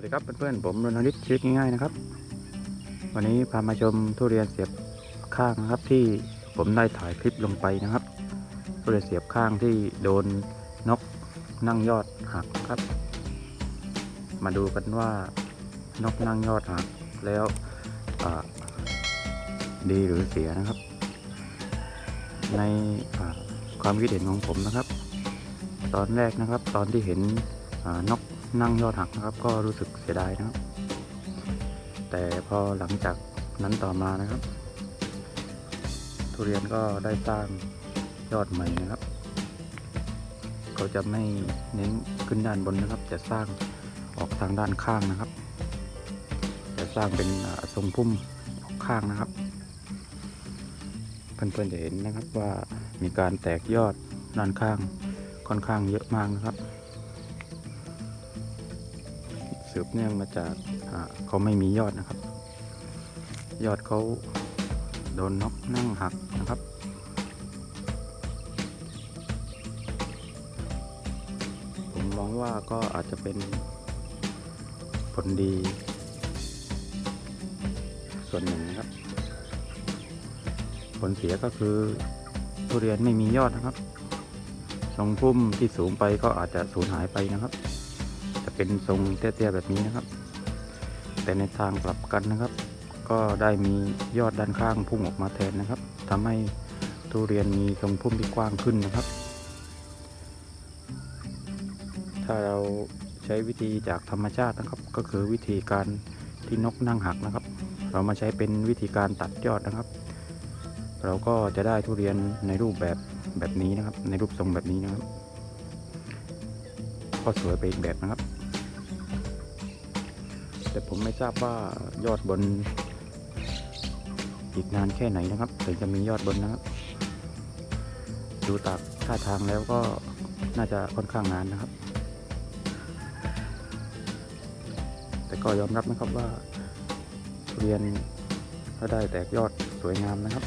วัสดีครับเพื่อนๆผมรณฤทธิ์ชีวิตง่ายๆนะครับ วันนี้พามาชมทุเรียนเสียบข้างนะครับ ที่ผมได้ถ่ายคลิปลงไปนะครับ ทุเรียนเสียบข้างที่โดนนกนั่งยอดหักครับ มาดูกันว่านกนั่งยอดหักแล้วดีหรือเสียนะครับ ในความคิดเห็นของผมนะครับ ตอนแรกนะครับ ตอนที่เห็นนก นั่งยอดหักนะครับ ก็รู้สึกเสียดายนะครับ แต่พอหลังจากนั้นต่อมานะครับ ทุเรียนก็ได้สร้างยอดใหม่นะครับเขาจะไม่เน้นขึ้นด้านบนนะครับจะสร้างออกทางด้านข้างนะครับ จะสร้างเป็นทรงพุ่มออกข้างนะครับเพื่อนๆจะเห็นนะครับว่ามีการแตกยอดด้านข้างค่อนข้างเยอะมากนะครับ สืบเนื่องมาจากเขาไม่มียอดนะครับ ยอดเขาโดนนกนั่งหักนะครับ ผมมองว่าก็อาจจะเป็นผลดี ส่วนหนึ่งนะครับ ผลเสียก็คือทุเรียนไม่มียอดนะครับ ทรงพุ่มที่สูงไปก็อาจจะสูญหายไปนะครับ เป็นทรงเตี้ยๆแบบนี้นะครับ แต่ในทางกลับกันนะครับ ก็ได้มียอดด้านข้างพุ่งออกมาแทนนะครับทำให้ทุเรียนมีทรงพุ่มที่กว้างขึ้นนะครับ ถ้าเราใช้วิธีจากธรรมชาตินะครับ ก็คือวิธีการที่นกนั่งหักนะครับ เรามาใช้เป็นวิธีการตัดยอดนะครับ เราก็จะได้ทุเรียนในรูปแบบแบบนี้นะครับ ในรูปทรงแบบนี้นะครับ ก็สวยไปอีกแบบนะครับ แต่ผมไม่ทราบว่ายอดบน อีกนานแค่ไหนนะครับถึงจะมียอดบนนะครับ ดูตากท่าทางแล้วก็น่าจะค่อนข้างนานนะครับ แต่ก็ยอมรับนะครับว่าทุเรียนก็ได้แตกยอดสวยงามนะครับ